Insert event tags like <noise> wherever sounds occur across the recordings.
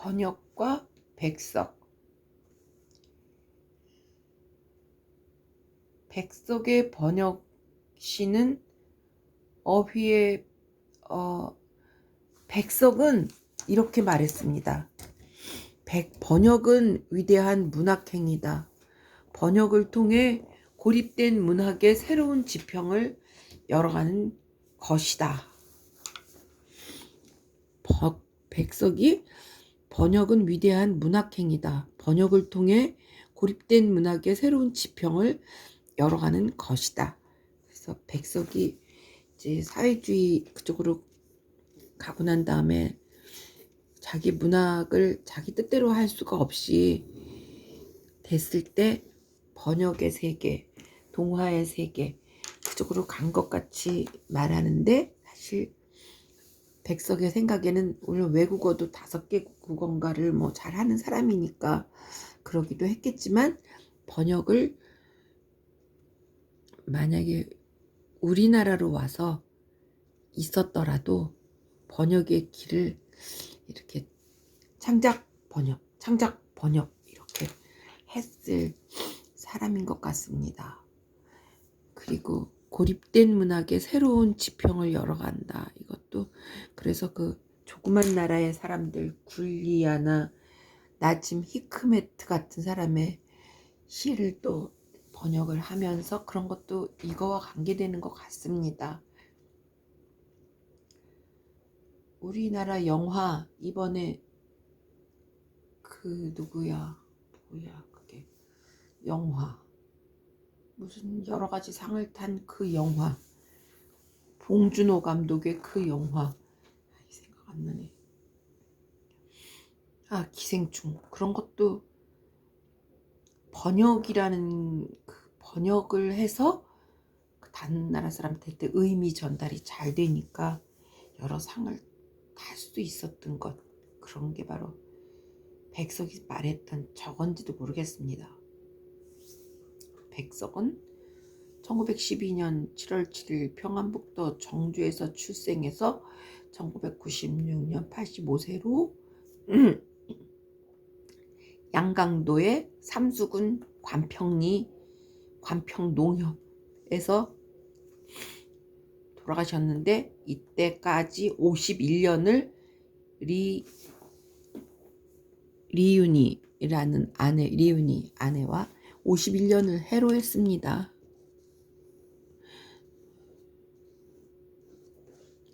번역과 백석. 백석의 번역시는 어휘의 어, 백석은 이렇게 말했습니다. 백, 번역은 위대한 문학행위다. 번역을 통해 고립된 문학의 새로운 지평을 열어가는 것이다. 버, 백석이 번역은 위대한 문학행위다. 번역을 통해 고립된 문학의 새로운 지평을 열어가는 것이다. 그래서 백석이 이제 사회주의 그쪽으로 가고 난 다음에 자기 문학을 자기 뜻대로 할 수가 없이 됐을 때 번역의 세계, 동화의 세계 그쪽으로 간 것 같이 말하는데 사실 백석의 생각에는 물론 외국어도 다섯 개 국어인가를 뭐 잘하는 사람이니까 그러기도 했겠지만 번역을 만약에 우리나라로 와서 있었더라도 번역의 길을 이렇게 창작 번역, 창작 번역 이렇게 했을 사람인 것 같습니다. 그리고 고립된 문학의 새로운 지평을 열어간다. 이것 도. 그래서 그 조그만 나라의 사람들 굴리아나 나짐 히크메트 같은 사람의 시를 또 번역을 하면서 그런 것도 이거와 관계되는 것 같습니다. 우리나라 영화 이번에 그 누구야? 뭐야 그게? 영화. 무슨 여러 가지 상을 탄 그 영화 봉준호 감독의 그 영화. 아, 생각 안 나네. 아 기생충. 그런 것도 번역이라는 그 번역을 해서 그 다른 나라 사람한테 의미 전달이 잘 되니까 여러 상을 탈 수도 있었던 것. 그런 게 바로 백석이 말했던 저건지도 모르겠습니다. 백석은 1912년 7월 7일 평안북도 정주에서 출생해서 1996년 85세로 <clears throat> 양강도의 삼수군 관평리 관평농협에서 돌아가셨는데 이때까지 51년을 리 리윤이라는 아내 리윤이 아내와 51년을 해로했습니다.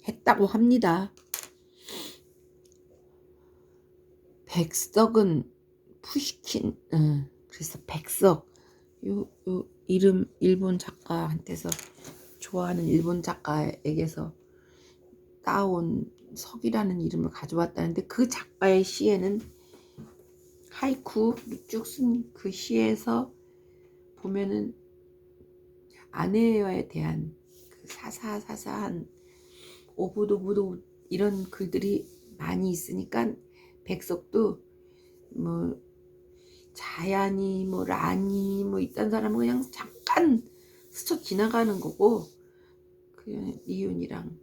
했다고 합니다. 백석은 푸시킨, 응, 그래서 백석, 요, 요 이름 일본 작가한테서 좋아하는 일본 작가에게서 따온 석이라는 이름을 가져왔다는데 그 작가의 시에는 하이쿠 쭉 쓴 그 시에서 보면은 아내에 대한 그 사사사사한 오붓오붓 이런 글들이 많이 있으니까 백석도 뭐 자야니 뭐 라니 뭐 이딴 사람은 그냥 잠깐 스쳐 지나가는 거고 그냥 이윤이랑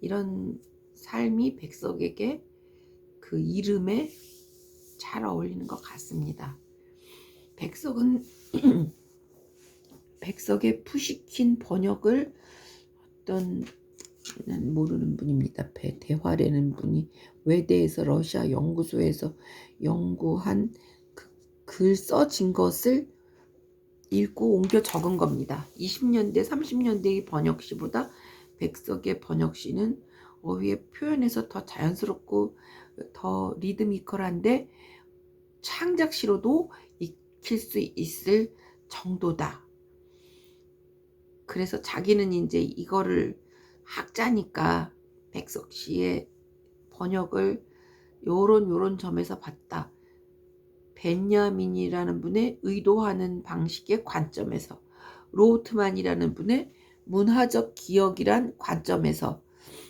이런 삶이 백석에게 그 이름에 잘 어울리는 것 같습니다. 백석은 <clears throat> 백석의 푸시킨 번역을 어떤 모르는 분입니다. 대화라는 분이 외대에서 러시아 연구소에서 연구한 글 써진 것을 읽고 옮겨 적은 겁니다. 20년대, 30년대의 번역시보다 백석의 번역시는 어휘의 표현에서 더 자연스럽고 더 리드미컬한데 창작시로도 익힐 수 있을 정도다. 그래서 자기는 이제 이거를 학자니까 백석 씨의 번역을 요런 요런 점에서 봤다. 벤야민이라는 분의 의도하는 방식의 관점에서 로트만이라는 분의 문화적 기억이란 관점에서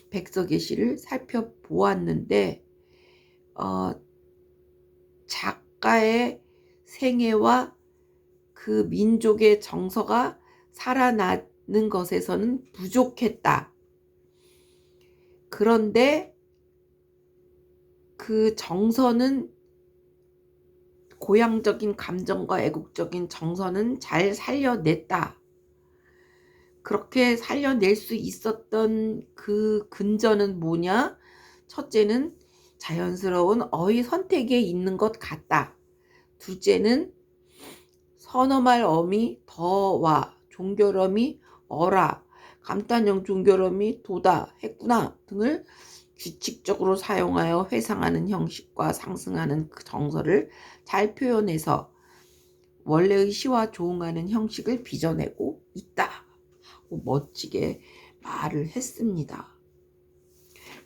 백석의 시를 살펴보았는데 어, 작가의 생애와 그 민족의 정서가 살아나는 것에서는 부족했다. 그런데 그 정서는 고향적인 감정과 애국적인 정서는 잘 살려냈다. 그렇게 살려낼 수 있었던 그 근저는 뭐냐? 첫째는 자연스러운 어휘 선택에 있는 것 같다. 둘째는 선어말 어미 더와 종결어미 어라 감탄형 종결어미 도다 했구나 등을 규칙적으로 사용하여 회상하는 형식과 상승하는 그 정서를 잘 표현해서 원래의 시와 조응하는 형식을 빚어내고 있다 하고 멋지게 말을 했습니다.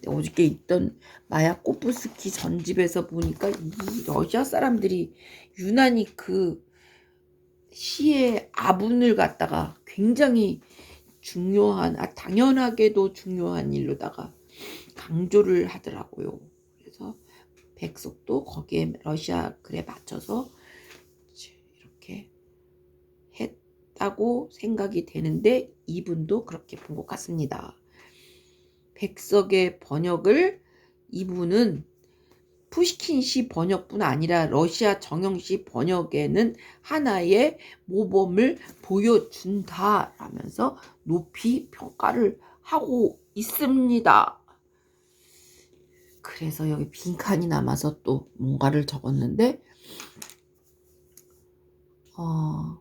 어저께 있던 마야 꼬프스키 전집에서 보니까 이 러시아 사람들이 유난히 그 시의 아분을 갖다가 굉장히 중요한 아 당연하게도 중요한 일로다가 강조를 하더라고요. 그래서 백석도 거기에 러시아 글에 맞춰서 이렇게 했다고 생각이 되는데 이분도 그렇게 본 것 같습니다. 백석의 번역을 이분은 푸시킨 시 번역뿐 아니라 러시아 정형시 번역에는 하나의 모범을 보여준다라면서 높이 평가를 하고 있습니다. 그래서 여기 빈칸이 남아서 또 뭔가를 적었는데 어,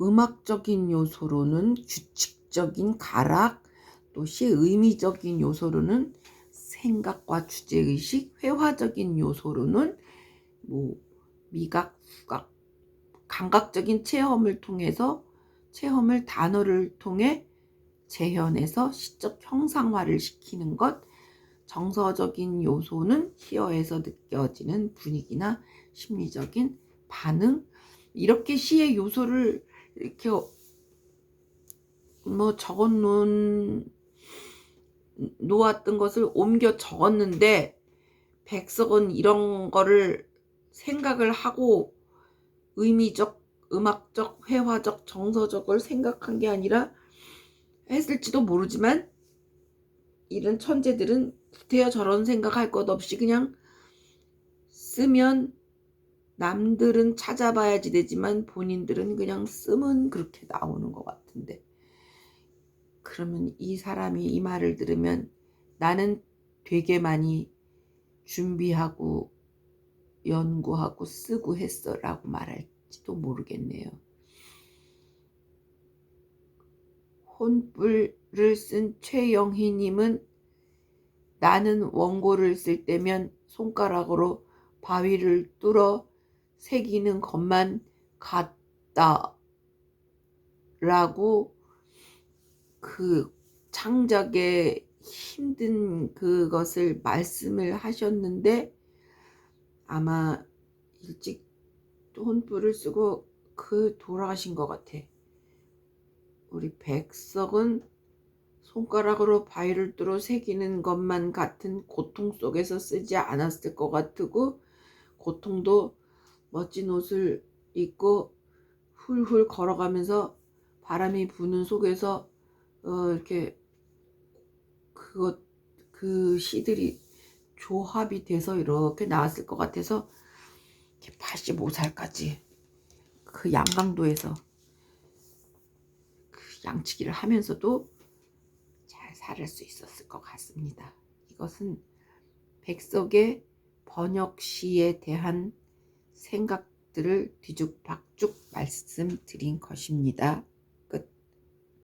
음악적인 요소로는 규칙적인 가락 또 시의미적인 요소로는 생각과 주제의식 회화적인 요소로는 뭐 미각, 후각, 감각적인 체험을 통해서 체험을 단어를 통해 재현해서 시적 형상화를 시키는 것, 정서적인 요소는 시어에서 느껴지는 분위기나 심리적인 반응, 이렇게 시의 요소를 이렇게 뭐 적어 놓은 놓았던 것을 옮겨 적었는데 백석은 이런 거를 생각을 하고 의미적, 음악적, 회화적, 정서적을 생각한 게 아니라 했을지도 모르지만 이런 천재들은 구태여 저런 생각할 것 없이 그냥 쓰면 남들은 찾아봐야지 되지만 본인들은 그냥 쓰면 그렇게 나오는 것 같은데 그러면 이 사람이 이 말을 들으면 나는 되게 많이 준비하고 연구하고 쓰고 했어 라고 말할지도 모르겠네요. 혼불을 쓴 최영희님은 나는 원고를 쓸 때면 손가락으로 바위를 뚫어 새기는 것만 같다. 라고 그 창작에 힘든 그것을 말씀을 하셨는데 아마 일찍 혼불을 쓰고 그 돌아가신 것 같아. 우리 백석은 손가락으로 바위를 뚫어 새기는 것만 같은 고통 속에서 쓰지 않았을 것 같고 고통도 멋진 옷을 입고 훌훌 걸어가면서 바람이 부는 속에서 어 이렇게 그것 그 시들이 조합이 돼서 이렇게 나왔을 것 같아서 85살까지 그 양강도에서 그 양치기를 하면서도 잘 살을 수 있었을 것 같습니다. 이것은 백석의 번역 시에 대한 생각들을 뒤죽박죽 말씀드린 것입니다.